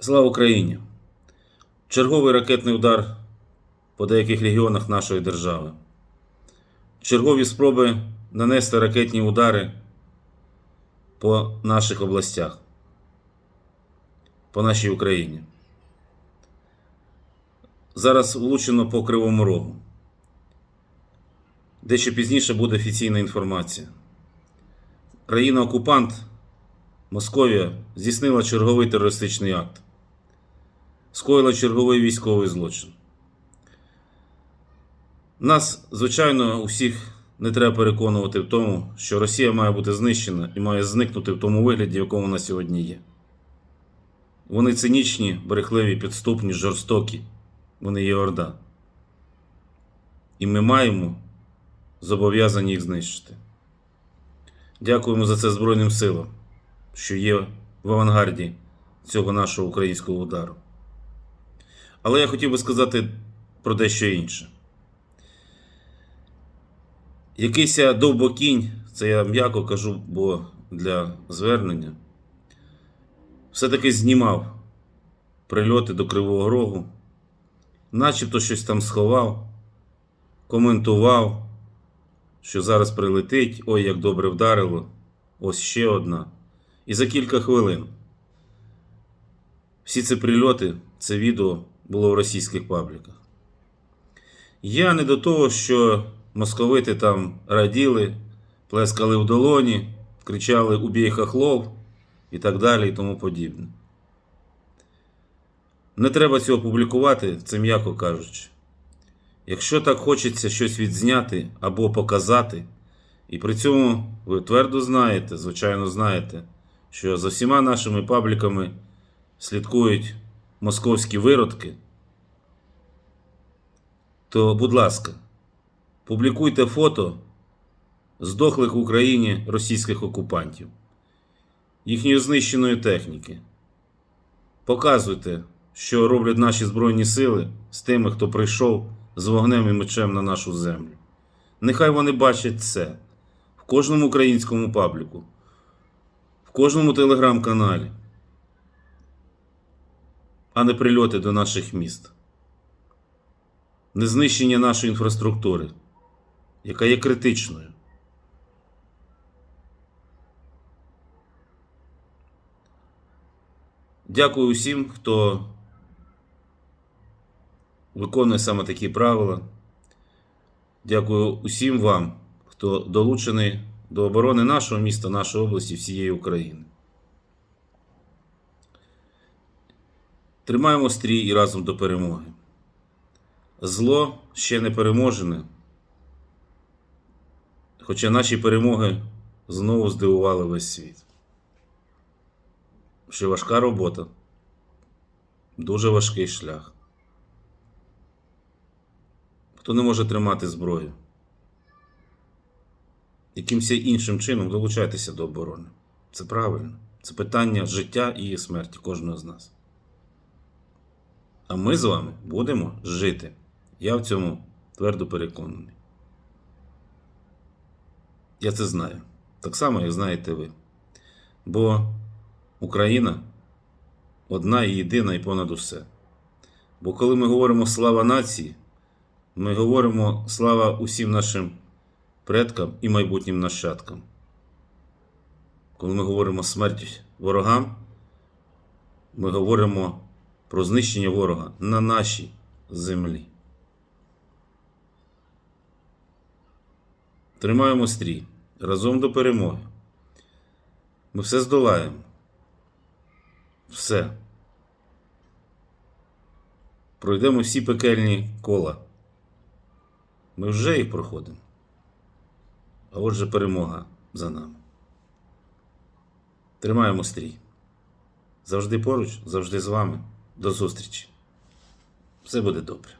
Слава Україні! Черговий ракетний удар по деяких регіонах нашої держави. Чергові спроби нанести ракетні удари по наших областях, по нашій Україні. Зараз влучено по Кривому Рогу. Дещо пізніше буде офіційна інформація. Країна-окупант Московія здійснила черговий терористичний акт, скоїла черговий військовий злочин. Нас, звичайно, усіх не треба переконувати в тому, що Росія має бути знищена і має зникнути в тому вигляді, в якому вона сьогодні є. Вони цинічні, брехливі, підступні, жорстокі. Вони є орда. І ми маємо зобов'язані їх знищити. Дякуємо за це Збройним силам, що є в авангарді цього нашого українського удару. Але я хотів би сказати про дещо інше. Якийсь довбокінь, це я м'яко кажу, бо для звернення, все-таки знімав прильоти до Кривого Рогу, начебто щось там сховав, коментував що зараз прилетить, ой, як добре вдарило, ось ще одна. І за кілька хвилин. Всі ці прильоти, це відео було в російських пабліках. Я не до того, що московити там раділи, плескали в долоні, кричали Убій хахлов і так далі і тому подібне. Не треба цього публікувати, це м'яко кажучи. Якщо так хочеться щось відзняти або показати, і при цьому ви твердо знаєте, звичайно знаєте, що за всіма нашими пабліками слідкують московські виродки, то, будь ласка, публікуйте фото здохлих в Україні російських окупантів, їхньої знищеної техніки. Показуйте, що роблять наші Збройні Сили з тими, хто прийшов з вогнем і мечем на нашу землю. Нехай вони бачать це в кожному українському пабліку, в кожному телеграм-каналі, а не прильоти до наших міст, не знищення нашої інфраструктури, яка є критичною. Дякую усім, хто виконує саме такі правила. Дякую усім вам, хто долучений до оборони нашого міста, нашої області, всієї України. Тримаємо стрій і разом до перемоги. Зло ще не переможене, хоча наші перемоги знову здивували весь світ. Ще важка робота, дуже важкий шлях. Хто не може тримати зброю, якимось іншим чином долучайтеся до оборони. Це правильно. Це питання життя і смерті кожного з нас. А ми з вами будемо жити. Я в цьому твердо переконаний. Я це знаю. Так само, як знаєте ви. Бо Україна одна і єдина і понад усе. Бо коли ми говоримо слава нації, ми говоримо слава усім нашим предкам і майбутнім нащадкам. Коли ми говоримо смерть ворогам, ми говоримо про знищення ворога на нашій землі. Тримаємо стрій разом до перемоги. Ми все здолаємо. Все. Пройдемо всі пекельні кола. Ми вже їх проходимо. А отже, перемога за нами. Тримаємо стрій. Завжди поруч, завжди з вами. До зустрічі. Все буде добре.